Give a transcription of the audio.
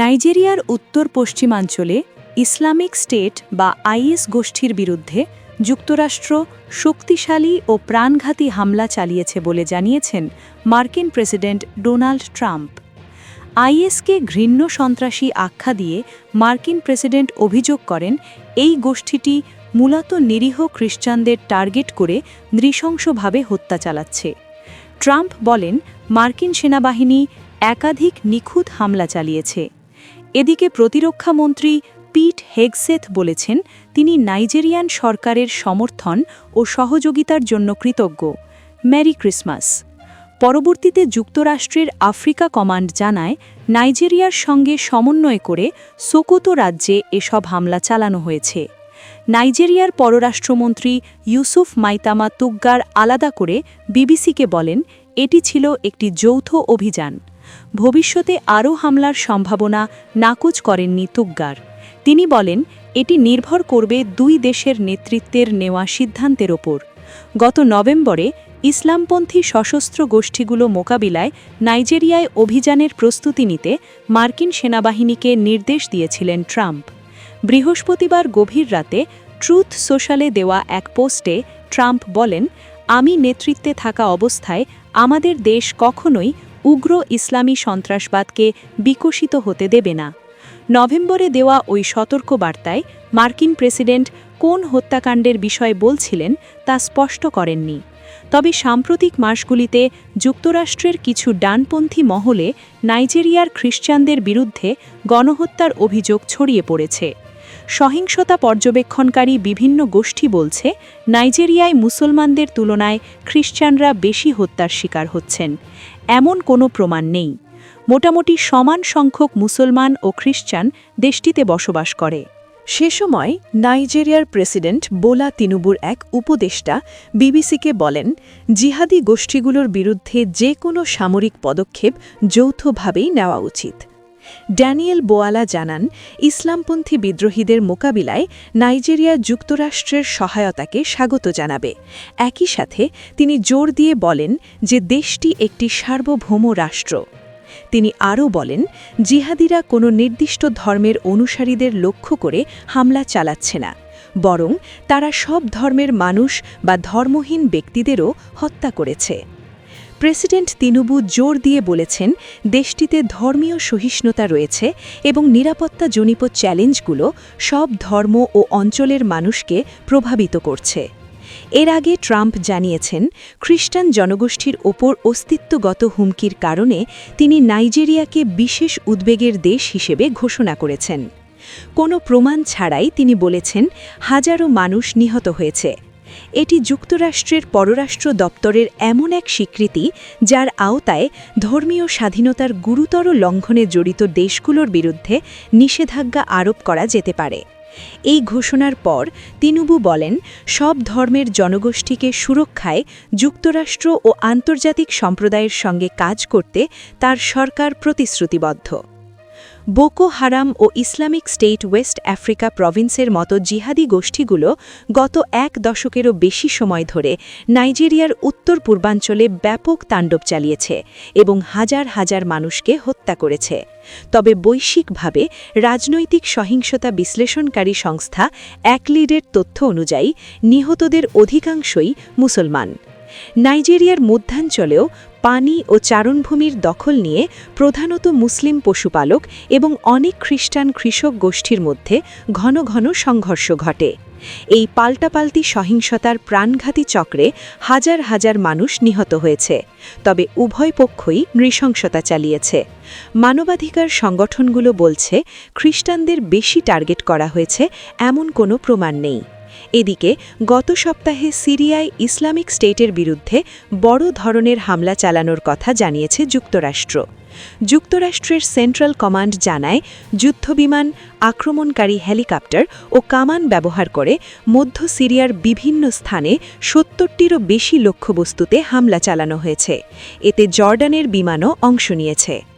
নাইজেরিয়ার উত্তর পশ্চিমাঞ্চলে ইসলামিক স্টেট বা আইএস গোষ্ঠীর বিরুদ্ধে যুক্তরাষ্ট্র শক্তিশালী ও প্রাণঘাতী হামলা চালিয়েছে বলে জানিয়েছেন মার্কিন প্রেসিডেন্ট ডোনাল্ড ট্রাম্প। আইএসকে ঘৃণ্য সন্ত্রাসী আখ্যা দিয়ে মার্কিন প্রেসিডেন্ট অভিযোগ করেন, এই গোষ্ঠীটি মূলত নিরীহ খ্রিস্টানদের টার্গেট করে নৃশংসভাবে হত্যা চালাচ্ছে। ট্রাম্প বলেন, মার্কিন সেনাবাহিনী একাধিক নিখুঁত হামলা চালিয়েছে। এদিকে প্রতিরক্ষামন্ত্রী পিট হেগসেথ বলেছেন, তিনি নাইজেরিয়ান সরকারের সমর্থন ও সহযোগিতার জন্য কৃতজ্ঞ। Merry Christmas. পরবর্তীতে যুক্তরাষ্ট্রের আফ্রিকা কমান্ড জানায়, নাইজেরিয়ার সঙ্গে সমন্বয় করে সোকোতো রাজ্যে এসব হামলা চালানো হয়েছে। নাইজেরিয়ার পররাষ্ট্রমন্ত্রী ইউসুফ মাইতামা তুগ্গার আলাদা করে বিবিসিকে বলেন, এটি ছিল একটি যৌথ অভিযান। ভবিষ্যতে আরও হামলার সম্ভাবনা নাকচ করেননি তুগ্গার। তিনি বলেন, এটি নির্ভর করবে দুই দেশের নেতৃত্বের নেওয়া সিদ্ধান্তের ওপর। গত নভেম্বরে ইসলামপন্থী সশস্ত্র গোষ্ঠীগুলো মোকাবিলায় নাইজেরিয়ায় অভিযানের প্রস্তুতি নিতে মার্কিন সেনাবাহিনীকে নির্দেশ দিয়েছিলেন ট্রাম্প। বৃহস্পতিবার গভীর রাতে ট্রুথ সোশ্যালে দেওয়া এক পোস্টে ট্রাম্প বলেন, আমি নেতৃত্বে থাকা অবস্থায় আমাদের দেশ কখনোই উগ্র ইসলামী সন্ত্রাসবাদকে বিকশিত হতে দেবে না। নভেম্বরে দেওয়া ওই সতর্ক বার্তায় মার্কিন প্রেসিডেন্ট কোন হত্যাকাণ্ডের বিষয়ে বলছিলেন তা স্পষ্ট করেননি। তবে সাম্প্রতিক মাসগুলিতে যুক্তরাষ্ট্রের কিছু ডানপন্থী মহলে নাইজেরিয়ার খ্রিস্টানদের বিরুদ্ধে গণহত্যার অভিযোগ ছড়িয়ে পড়েছে। সহিংসতা পর্যবেক্ষণকারী বিভিন্ন গোষ্ঠী বলছে, নাইজেরিয়ায় মুসলমানদের তুলনায় খ্রিস্টানরা বেশি হত্যার শিকার হচ্ছেন। এমন কোনো প্রমাণ নেই। মোটামুটি সমান সংখ্যক মুসলমান ও খ্রিস্টান দেশটিতে বসবাস করে। সে সময় নাইজেরিয়ার প্রেসিডেন্ট বোলা তিনুবুর এক উপদেষ্টা বিবিসিকে বলেন, জিহাদি গোষ্ঠীগুলোর বিরুদ্ধে যে কোনো সামরিক পদক্ষেপ যৌথভাবেই নেওয়া উচিত। ড্যানিয়েল বোয়ালা জানান, ইসলামপন্থী বিদ্রোহীদের মোকাবিলায় নাইজেরিয়া যুক্তরাষ্ট্রের সহায়তাকে স্বাগত জানাবে। একই সাথে তিনি জোর দিয়ে বলেন যে দেশটি একটি সার্বভৌম রাষ্ট্র। তিনি আরও বলেন, জিহাদিরা কোনো নির্দিষ্ট ধর্মের অনুসারীদের লক্ষ্য করে হামলা চালাচ্ছে না, বরং তারা সব ধর্মের মানুষ বা ধর্মহীন ব্যক্তিদেরও হত্যা করেছে। প্রেসিডেন্ট তিনুবু জোর দিয়ে বলেছেন, দেশটিতে ধর্মীয় সহিষ্ণুতা রয়েছে এবং নিরাপত্তাজনিত চ্যালেঞ্জগুলো সব ধর্ম ও অঞ্চলের মানুষকে প্রভাবিত করছে। এর আগে ট্রাম্প জানিয়েছেন, খ্রিস্টান জনগোষ্ঠীর ওপর অস্তিত্বগত হুমকির কারণে তিনি নাইজেরিয়াকে বিশেষ উদ্বেগের দেশ হিসেবে ঘোষণা করেছেন। কোনো প্রমাণ ছাড়াই তিনি বলেছেন, হাজারো মানুষ নিহত হয়েছে। এটি যুক্তরাষ্ট্রের পররাষ্ট্র দপ্তরের এমন এক স্বীকৃতি যার আওতায় ধর্মীয় স্বাধীনতার গুরুতর লঙ্ঘনে জড়িত দেশগুলোর বিরুদ্ধে নিষেধাজ্ঞা আরোপ করা যেতে পারে। এই ঘোষণার পর তিনুবু বলেন, সব ধর্মের জনগোষ্ঠীকে সুরক্ষায় যুক্তরাষ্ট্র ও আন্তর্জাতিক সম্প্রদায়ের সঙ্গে কাজ করতে তার সরকার প্রতিশ্রুতিবদ্ধ। বোকো হারাম ও ইসলামিক স্টেট ওয়েস্ট আফ্রিকা প্রভিন্সের মতো জিহাদি গোষ্ঠীগুলো গত এক দশকেরও বেশি সময় ধরে নাইজেরিয়ার উত্তর পূর্বাঞ্চলে ব্যাপক তাণ্ডব চালিয়েছে এবং হাজার হাজার মানুষকে হত্যা করেছে। তবে বৈশ্বিকভাবে রাজনৈতিক সহিংসতা বিশ্লেষণকারী সংস্থা একলিডের তথ্য অনুযায়ী নিহতদের অধিকাংশই মুসলমান। নাইজেরিয়ার মধ্যাঞ্চলেও পানি ও চারণভূমির দখল নিয়ে প্রধানত মুসলিম পশুপালক এবং অনেক খ্রিস্টান কৃষক গোষ্ঠীর মধ্যে ঘন ঘন সংঘর্ষ ঘটে। এই পাল্টাপাল্টি সহিংসতার প্রাণঘাতী চক্রে হাজার হাজার মানুষ নিহত হয়েছে, তবে উভয় পক্ষই নৃশংসতা চালিয়েছে। মানবাধিকার সংগঠনগুলো বলছে, খ্রিস্টানদের বেশি টার্গেট করা হয়েছে এমন কোনো প্রমাণ নেই। এদিকে, গত সপ্তাহে সিরিয়ায় ইসলামিক স্টেটের বিরুদ্ধে বড় ধরনের হামলা চালানোর কথা জানিয়েছে যুক্তরাষ্ট্র। যুক্তরাষ্ট্রের সেন্ট্রাল কমান্ড জানায় যুদ্ধবিমান আক্রমণকারী হেলিকপ্টার ও কামান ব্যবহার করে মধ্য সিরিয়ার বিভিন্ন স্থানে সত্তরটিরও বেশি লক্ষ্যবস্তুতে হামলা চালানো হয়েছে। এতে জর্ডানের বিমানও অংশ নিয়েছে।